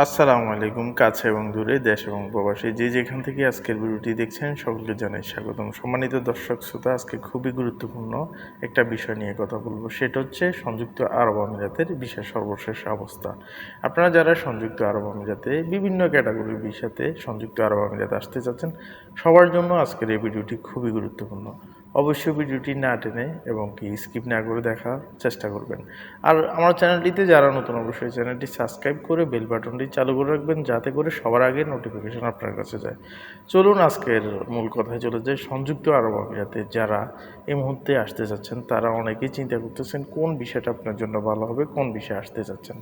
আসসালামু আলাইকুম, কাছে এবং দূরে দেশ এবং প্রবাসী। যে যেখান থেকে আজকের ভিডিওটি দেখছেন, সকলকে জানাই স্বাগতম। সম্মানিত দর্শক শ্রোতা, আজকে খুবই গুরুত্বপূর্ণ একটা বিষয় নিয়ে কথা বলব। সেটা হচ্ছে সংযুক্ত আরব আমিরাতের বিশেষ সর্বশেষ অবস্থা। আপনারা যারা সংযুক্ত আরব আমিরাতে বিভিন্ন ক্যাটাগরির বিষয়তে সংযুক্ত আরব আমিরাতে আসতে চাচ্ছেন, সবার জন্য আজকের এই ভিডিওটি খুবই গুরুত্বপূর্ণ। অবশ্যই ভিডিওটি না টেনে এবং কি স্কিপ না করে দেখার চেষ্টা করবেন। আর আমার চ্যানেলটিতে যারা নতুন, অবশ্যই চ্যানেলটি সাবস্ক্রাইব করে বেল বাটনটি চালু করে রাখবেন, যাতে করে সবার আগে নোটিফিকেশন আপনার কাছে যায়। চলুন আজকের মূল কথায় চলে যায় সংযুক্ত আরব আমিরাতে যারা এই মুহূর্তে আসতে চাচ্ছেন তারা অনেকেই চিন্তা করতেছেন, কোন বিষয়টা আপনার জন্য ভালো হবে, কোন বিষয়ে আসতে চাচ্ছেন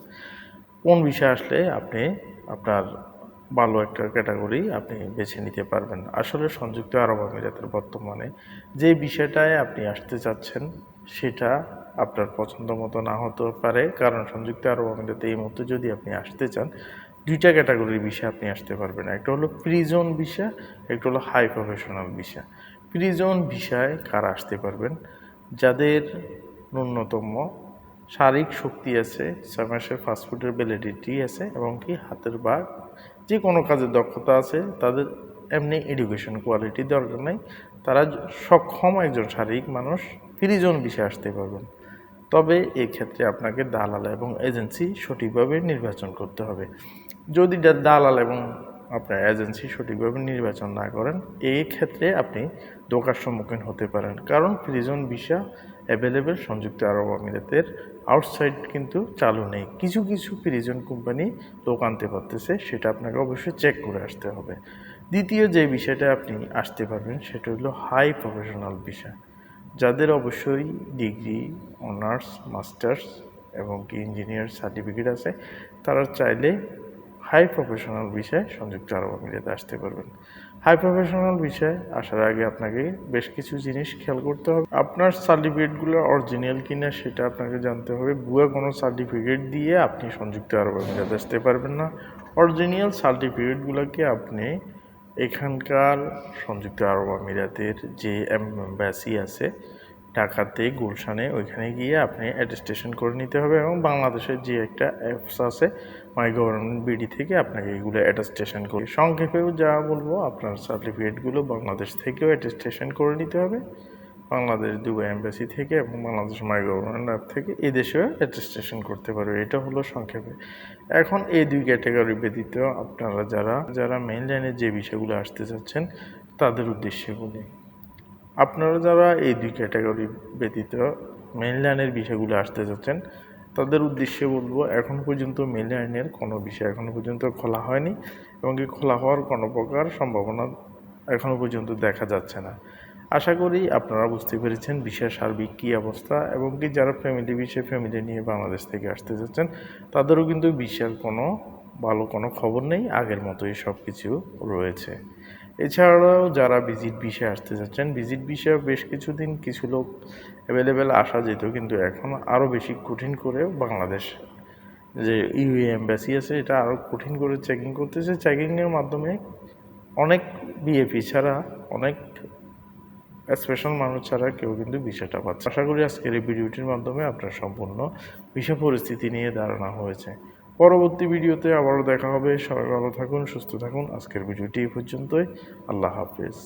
কোন বিষয়ে আসলে আপনি আপনার ভালো একটা ক্যাটাগরি আপনি বেছে নিতে পারবেন। আসলে সংযুক্ত আরব আমিরাতের বর্তমানে যে বিষয়টায় আপনি আসতে চাচ্ছেন, সেটা আপনার পছন্দ মতো না হতে পারে। কারণ সংযুক্ত আরব আমিরাতে এই মুহূর্তে যদি আপনি আসতে চান, দুইটা ক্যাটাগরির বিষয় আপনি আসতে পারবেন। একটা হলো প্রিজন বিষয় একটা হলো হাই প্রফেশনাল বিষয় প্রিজন বিষয় কারা আসতে পারবেন? যাদের ন্যূনতম শারীরিক শক্তি আছে ছয় মাসের ফাস্টফুডের ভ্যালিডিটি আছে এবং কি হাতের বা যে কোনো কাজের দক্ষতা আছে, তাদের এমনি এডুকেশন কোয়ালিটি দরকার নেই। তারা সক্ষম একজন শারীরিক মানুষ, ফ্রিজন বিষয়ে আসতে পারবেন। তবে এক্ষেত্রে আপনাকে দালাল এবং এজেন্সি সঠিকভাবে নির্বাচন করতে হবে। যদি দালাল এবং আপনার এজেন্সি সঠিকভাবে নির্বাচন না করেন এই ক্ষেত্রে আপনি ধোকার সম্মুখীন হতে পারেন। কারণ প্রিজন ভিসা অ্যাভেলেবেল সংযুক্ত আরব আমিরাতের আউটসাইড কিন্তু চালু নেই। কিছু কিছু প্রিজন কোম্পানি লোক আনতে পারতেছে, সেটা আপনাকে অবশ্যই চেক করে আসতে হবে। দ্বিতীয় যে বিষয়টা আপনি আসতে পারবেন, সেটা হলো হাই প্রফেশনাল বিষয় যাদের অবশ্যই ডিগ্রি অনার্স মাস্টার্স এবং কি ইঞ্জিনিয়ার সার্টিফিকেট আছে, তারা চাইলে হাই প্রফেশনাল বিষয়ে সংযুক্ত আরব আমিরাতে আসতে পারবেন। হাই প্রফেশনাল বিষয়ে আসার আগে আপনাকে বেশ কিছু জিনিস খেয়াল করতে হবে। আপনার সার্টিফিকেটগুলো অরিজিনাল কিনা সেটা আপনাকে জানতে হবে। ভুয়া কোনো সার্টিফিকেট দিয়ে আপনি সংযুক্ত আরব আমিরাতে আসতে পারবেন না। অরিজিনাল সার্টিফিকেটগুলোকে আপনি এখানকার সংযুক্ত আরব আমিরাতের যে এম্বাসি আছে ঢাকাতে, গুলশানে, ওইখানে গিয়ে আপনি অ্যাটেস্টেশন করে নিতে হবে এবং বাংলাদেশের যে একটা অ্যাপস আছে মাই গভর্নমেন্ট বিডি থেকে আপনাকে এগুলো অ্যাটেস্টেশন করে সংক্ষেপেও যা বলব, আপনার সার্টিফিকেটগুলো বাংলাদেশ থেকেও অ্যাটেস্টেশন করে নিতে হবে। বাংলাদেশ দুবাই এম্বাসি থেকে এবং বাংলাদেশ মাই গভর্নমেন্ট অ্যাপ থেকে এদেশেও দেশেও অ্যাটেস্টেশন করতে পারবে। এটা হলো সংক্ষেপে। এখন এই দুই ক্যাটাগরি ব্যতীত আপনারা যারা যারা মেইন লাইনে যে বিষয়গুলো আসতে চাচ্ছেন, তাদের উদ্দেশ্যে বলি। আপনারা যারা এই দুই ক্যাটাগরি ব্যতীত মেইন লাইনের বিষয়গুলো আসতে চাচ্ছেন তাদের উদ্দেশ্যে বলব, এখন পর্যন্ত মেইন লাইনের কোনো বিষয় এখনও পর্যন্ত খোলা হয়নি এবং কি খোলা হওয়ার কোনো প্রকার সম্ভাবনা এখনও পর্যন্ত দেখা যাচ্ছে না। আশা করি আপনারা বুঝতে পেরেছেন বিশ্বের সার্বিক কী অবস্থা এবং কি যারা ফ্যামিলি বিষয়ে ফ্যামিলি নিয়ে বাংলাদেশ থেকে আসতে চাচ্ছেন তাদেরও কিন্তু বিশ্বের কোনো ভালো কোনো খবর নেই, আগের মতোই সব কিছু রয়েছে। এছাড়াও যারা ভিজিট বিষয়ে আসতে চাচ্ছেন ভিজিট বিষয়ে বেশ কিছুদিন কিছু লোক অ্যাভেলেবেল আসা যেত, কিন্তু এখন আরও বেশি কঠিন করে বাংলাদেশ। যে ইউএ এম্বাসি আছে, এটা আরও কঠিন করে চেকিং করতেছে। চেকিংয়ের মাধ্যমে অনেক বিএপি ছাড়া, অনেক স্পেশাল মানুষ ছাড়া কেউ কিন্তু বিষয়টা পাচ্ছে আশা করি আজকের এই ভিডিওটির মাধ্যমে আপনার সম্পূর্ণ বিষয় পরিস্থিতি নিয়ে ধারণা হয়েছে। পরবর্তী ভিডিওতে আবারও দেখা হবে। সবাই ভালো থাকুন, সুস্থ থাকুন। আজকের ভিডিওটি এই পর্যন্তই। আল্লাহ হাফেজ।